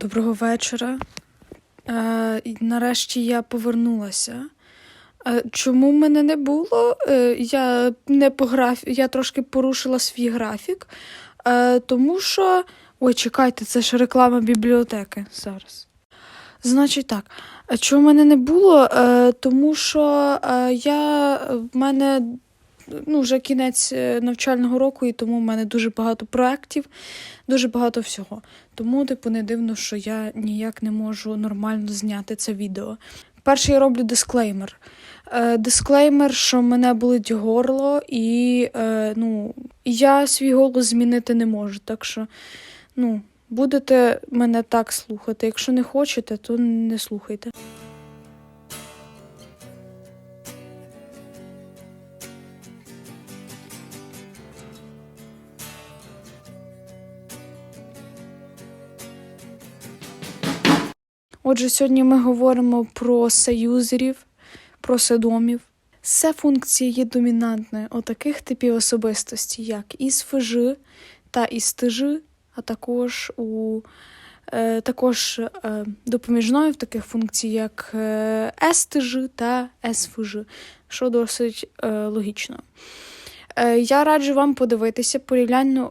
Доброго вечора. Е, нарешті я повернулася. Е, чому мене не було? Е, я не по граф... я трошки порушила свій графік, е, тому що. Ой, чекайте, це ж реклама бібліотеки зараз. Значить так, а чому мене не було? Е, тому що е, я в мене ну, вже кінець е, навчального року, і тому в мене дуже багато проєктів, дуже багато всього. Тому, типу, не дивно, що я ніяк не можу нормально зняти це відео. Перше, я роблю дисклеймер. Е, дисклеймер, що мене болить горло, і е, ну, я свій голос змінити не можу. Так що, ну, будете мене так слухати. Якщо не хочете, то не слухайте. Отже, сьогодні ми говоримо про союзерів, про садомів. Це функція є домінантною у таких типів особистості, як ІСФЖ та ІСТЖ, а також у е, також е, допоміжною в таких функцій, як е, СТЖ та СФЖ, що досить е, логічно. Е, я раджу вам подивитися порівняльну,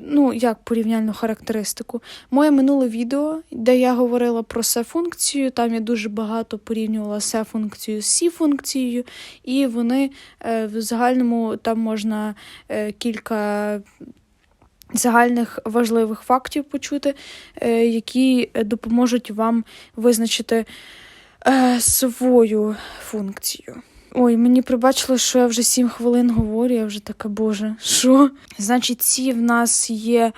ну як порівняльну характеристику. Моє минуле відео, де я говорила про се функцію, там я дуже багато порівнювала се функцію з сі функцією, і вони е, в загальному там можна е, кілька. Загальних важливих фактів почути, е, які допоможуть вам визначити свою функцію. Ой, мені прибачило, що я вже 7 хвилин говорю, я вже така, боже, що? Значить, ці в нас є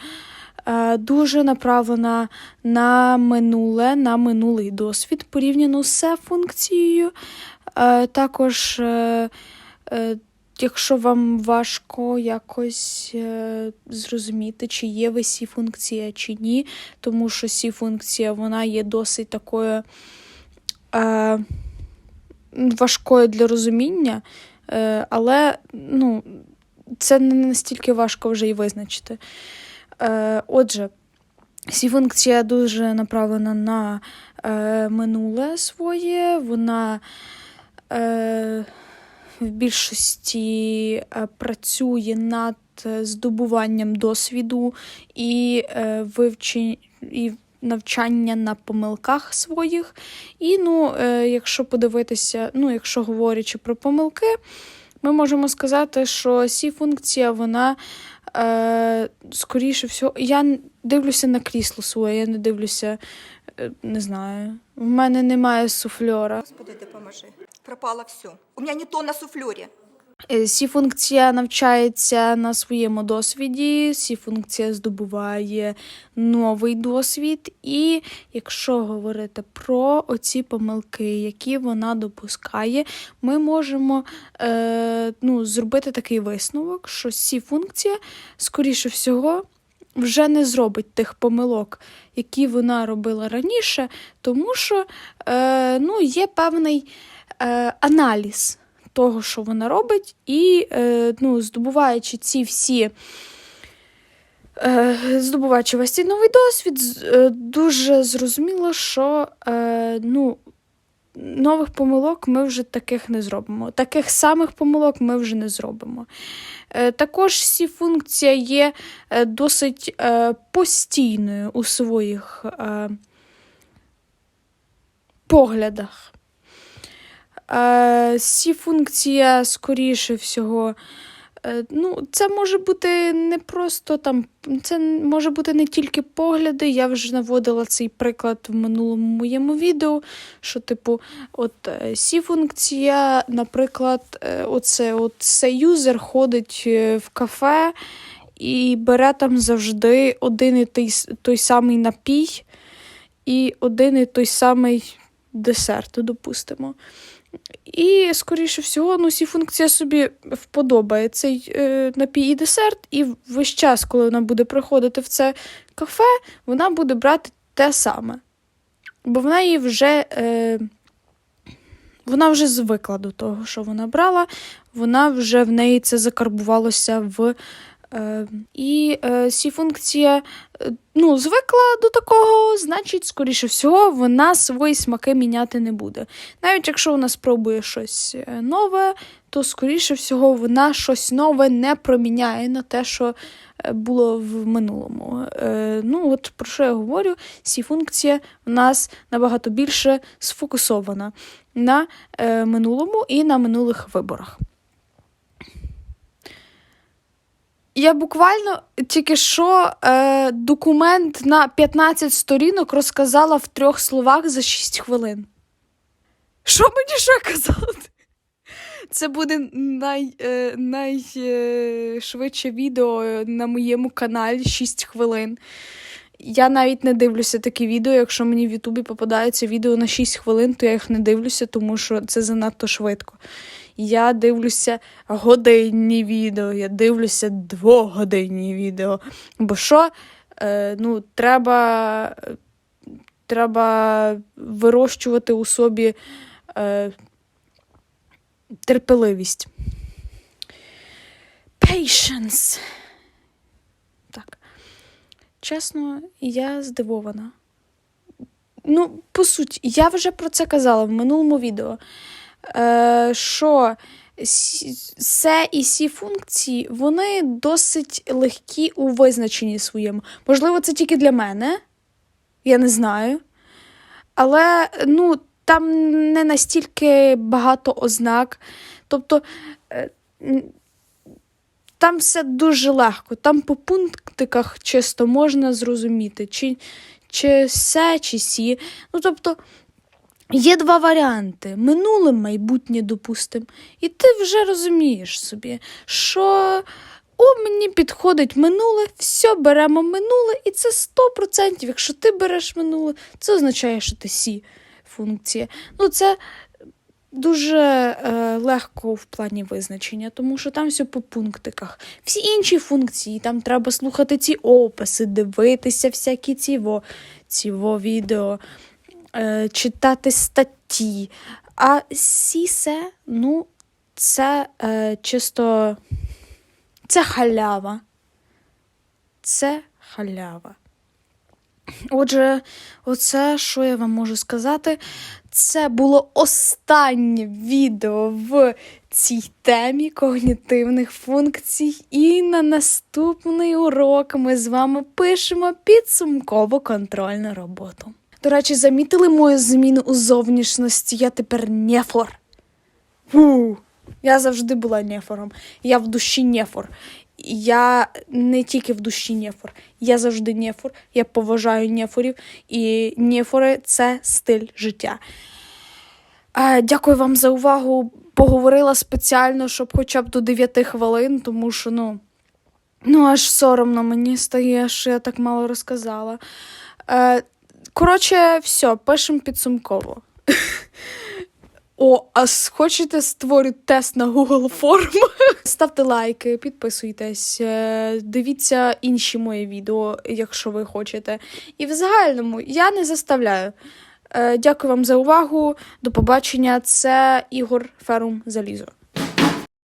е, дуже направлена на минуле, на минулий досвід, порівняно з функцією. Е, також, е, е, якщо вам важко якось е, зрозуміти, чи є ви сі функція, чи ні, тому що сі функція вона є досить такою. Е, важкою для розуміння, е, але ну, це не настільки важко вже і визначити. Е, Отже, сі функція дуже направлена на е, минуле своє, вона в більшості працює над здобуванням досвіду і е, вивчення. І навчання на помилках своїх. І, ну, е, якщо подивитися, ну, якщо говорячи про помилки, ми можемо сказати, що сі функція, вона е, скоріше всього, я дивлюся на крісло своє, я не дивлюся, е, не знаю. В мене немає суфльора. Господи, допоможи. Пропало все. У меня не то на суфлере. Е, Сі функція навчається на своєму досвіді, сі функція здобуває новий досвід, і якщо говорити про оці помилки, які вона допускає, ми можемо е, ну, зробити такий висновок, що сі функція, скоріше всього, вже не зробить тих помилок, які вона робила раніше, тому що е, ну, є певний е, аналіз того, що вона робить, і е, ну, здобуваючи ці всі. Е, Здобуваючи весь цей новий досвід, е, дуже зрозуміло, що ну, нових помилок ми вже таких не зробимо. Таких самих помилок ми вже не зробимо. Також сі функція є досить постійною у своїх поглядах. Е, Сі функція, скоріше всього, е, ну, це може бути не просто там, це може бути не тільки погляди. Я вже наводила цей приклад в минулому моєму відео, що, типу, от е, сі функція, наприклад, оце от цей юзер ходить в кафе і бере там завжди один і той, той самий напій і один і той самий десерт, допустимо. І, скоріше всього, ну, сі функція собі вподобає цей е, напій і десерт, і весь час, коли вона буде приходити в це кафе, вона буде брати те саме. Бо вона її вже. Е, вона вже звикла до того, що вона брала, вона вже в неї це закарбувалося в і е, ці функція е, ну, звикла до такого, значить, скоріше всього, вона свої смаки міняти не буде. Навіть якщо вона спробує щось е, нове, то скоріше всього вона щось нове не проміняє на те, що е, було в минулому. Е, ну, от про що я говорю, ці функція в нас набагато більше сфокусована на е, минулому і на минулих виборах. Я буквально тільки що е, документ на 15 сторінок розказала в трьох словах за 6 хвилин. Що мені ще казати? Це буде най, е, найшвидше відео на моєму каналі 6 хвилин. Я навіть не дивлюся такі відео. Якщо мені в Ютубі попадається відео на 6 хвилин, то я їх не дивлюся, тому що це занадто швидко. Я дивлюся годинні відео, я дивлюся двогодинні відео. Бо що? Е, ну, треба, треба вирощувати у собі е, терпеливість. Patience. Так. Чесно, я здивована. Ну, по суті, я вже про це казала в минулому відео. Е, що се і сі функції вони досить легкі у визначенні своєму. Можливо, це тільки для мене, я не знаю. Але ну, там не настільки багато ознак. Тобто е, там все дуже легко. Там по пунктиках чисто можна зрозуміти, чи, чи се, чи сі. Ну, тобто, Є два варіанти: минуле, майбутнє, допустим. І ти вже розумієш собі, що о, мені підходить минуле, все, беремо минуле, і це 100%. Якщо ти береш минуле, це означає, що ти сі функція. Ну, це дуже е, легко в плані визначення, тому що там все по пунктиках. Всі інші функції, там треба слухати ці описи, дивитися всякі ціво, ціво відео е, читати статті. А сісе, ну, це е, чисто це халява. Це халява. Отже, оце, що я вам можу сказати, це було останнє відео в цій темі когнітивних функцій. І на наступний урок ми з вами пишемо підсумково контрольну роботу. До речі, замітили мою зміну у зовнішності. Я тепер нефор. Фу. Я завжди була нефором. Я в душі нефор. Я не тільки в душі нефор. Я завжди нефор. Я поважаю нефорів. І нефори це стиль життя. Дякую вам за увагу. Поговорила спеціально, щоб хоча б до 9 хвилин, тому що, ну, ну аж соромно мені стає, що я так мало розказала. Е, коротше, все, пишемо підсумково. О, а хочете створю тест на Google форм? Ставте лайки, підписуйтесь, е, дивіться інші мої відео, якщо ви хочете. І в загальному я не заставляю. Е, Дякую вам за увагу. До побачення. Це Ігор Ферум Залізо.